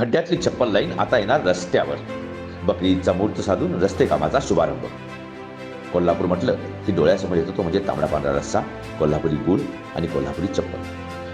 खड्ड्यातली चप्पल लाईन आता येणार रस्त्यावर. बकरी ईदचा मुहूर्त साधून रस्ते कामाचा शुभारंभ. कोल्हापूर म्हटलं की डोळ्यासमोर येतो तो म्हणजे तांबडा पांढरा रस्सा कोल्हापुरी गुळ आणि कोल्हापुरी चप्पल.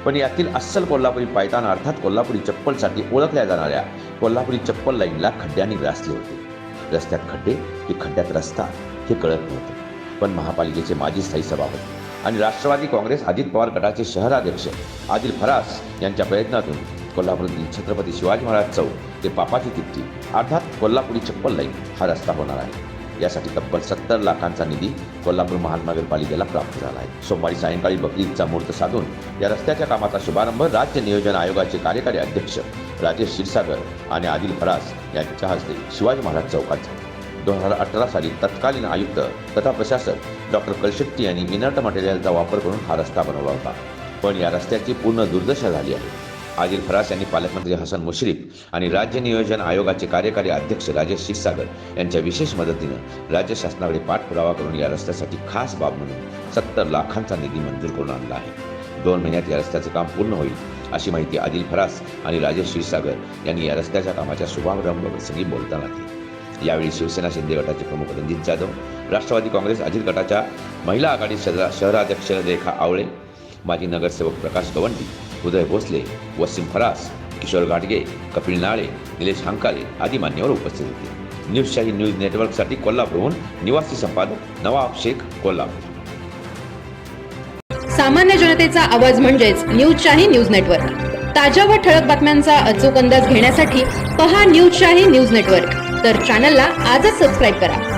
पण यातील अस्सल कोल्हापुरी पायतान अर्थात कोल्हापुरी चप्पलसाठी ओळखल्या जाणाऱ्या कोल्हापुरी चप्पल लाईनला खड्ड्यांनी ग्रासले होते. रस्त्यात खड्डे की खड्ड्यात रस्ता हे कळत नव्हते. पण महापालिकेचे माजी स्थायी सभापती आणि राष्ट्रवादी काँग्रेस अजित पवार गटाचे शहराध्यक्ष आदिल फरास यांच्या प्रयत्नातून कोल्हापुरातील छत्रपती शिवाजी महाराज चौक ते पापाची तिप्ती अर्थात कोल्हापुरी चप्पल लाईन हा रस्ता होणार आहे. यासाठी तब्बल सत्तर लाखांचा निधी कोल्हापूर महानगरपालिकेला प्राप्त झाला आहे. सोमवारी सायंकाळी बकरीदचा मुहूर्त साधून या रस्त्याच्या कामाचा शुभारंभ राज्य नियोजन आयोगाचे कार्यकारी अध्यक्ष राजेश क्षीरसागर आणि आदिल फरास यांच्या हस्ते शिवाजी महाराज चौकात झाला. दोन हजार अठरा साली तत्कालीन आयुक्त तथा प्रशासक डॉक्टर कलशेट्टी यांनी मिनट मटेरियलचा वापर करून हा रस्ता बनवला होता. पण या रस्त्याची पूर्ण दुर्दशा झाली आहे. आदिल फरास यांनी पालकमंत्री हसन मुश्रीफ आणि राज्य नियोजन आयोगाचे कार्यकारी अध्यक्ष राजेश क्षीरसागर यांच्या विशेष मदतीनं राज्य शासनाकडे पाठपुरावा करून या रस्त्यासाठी खास बाब म्हणून सत्तर लाखांचा निधी मंजूर करून आणला आहे. दोन महिन्यात या रस्त्याचं काम पूर्ण होईल अशी माहिती आदिल फरास आणि राजेश क्षीरसागर यांनी या रस्त्याच्या कामाच्या शुभारंभ प्रसंगी बोलताना दिली. यावेळी शिवसेना शिंदे गटाचे प्रमुख रणजित जाधव राष्ट्रवादी काँग्रेस अजित गटाच्या महिला आघाडी शहरा शहराध्यक्ष रेखा आवळे माजी नगरसेवक प्रकाश गवंडी उदय भोसले वसीम फरास किशोर गाडगे कपिल नाळे निलेश हंकारे आदी मान्यवर उपस्थित होते. न्यूजशाही न्यूज नेटवर्कसाठी कोल्हापूरहून निवासी संपादक नवाब शेख कोल्हापूर. सामान्य जनतेचा आवाज म्हणजेच न्यूजशाही न्यूज नेटवर्क. ताज्या व ठळक बातम्यांचा अचूक अंदाज घेण्यासाठी पहा न्यूजशाही न्यूज नेटवर्क. तर चॅनलला आजच सबस्क्राईब करा.